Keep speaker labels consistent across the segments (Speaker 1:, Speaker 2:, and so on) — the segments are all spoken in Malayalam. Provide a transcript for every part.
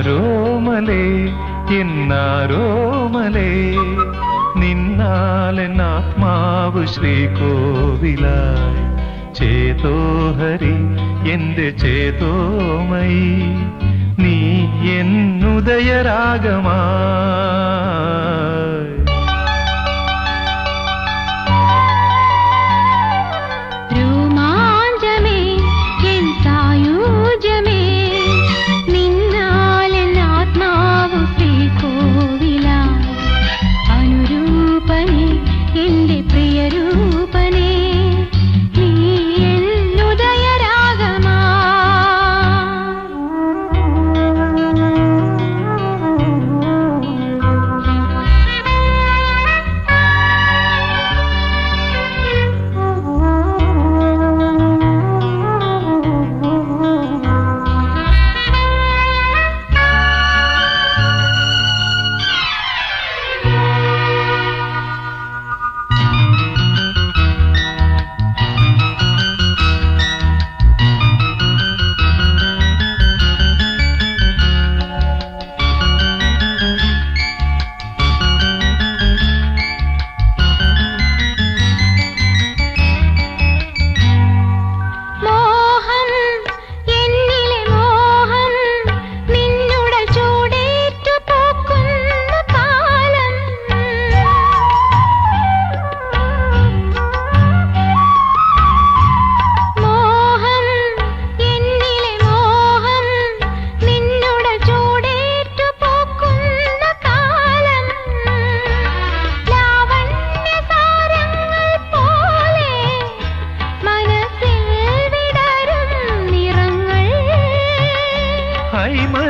Speaker 1: ഇന്നാരോമലേ എന്നാരോമലേ നിന്നാലെ ആത്മാവ് ശ്രീകോവിലായി. ചേതോഹരി എന്റെ ചേതോമയി നീ എന്നുദയരാഗമാ.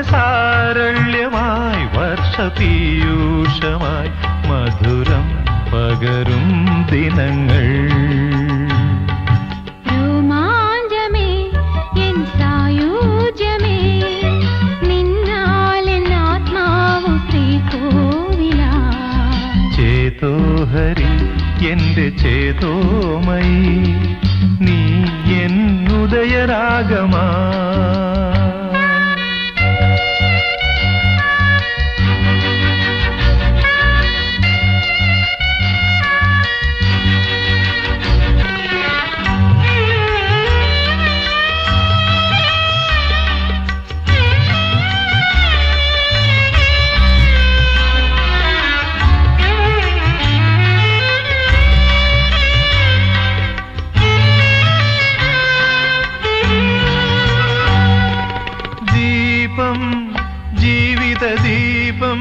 Speaker 2: സാരള്യമായി വർഷപീയൂഷമായി മധുരം പകരും ദിനങ്ങൾ. ഹരി എന്റെ ചേതോമൈ നീ എന്നുദയരാഗമാ ദീപം ജീവിത ദീപം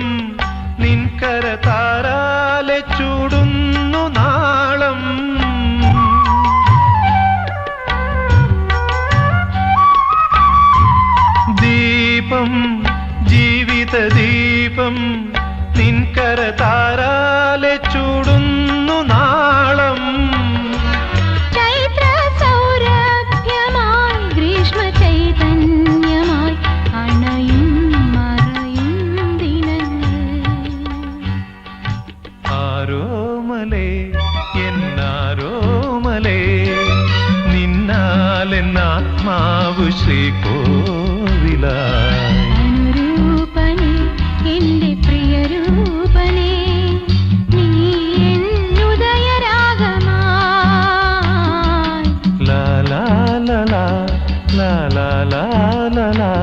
Speaker 2: നിൻകര താരാലെ ചൂടുന്നു നാളം. ദീപം ജീവിത ദീപം നിൻകര താരാലെ ചൂടുന്നു നാളം എന്നാത്മാവ് ശ്രീകോവിലായി.
Speaker 1: എന്റെ പ്രിയരൂപനേ നീ എന്നുദയരാഗമായി
Speaker 2: ലാ ലാ.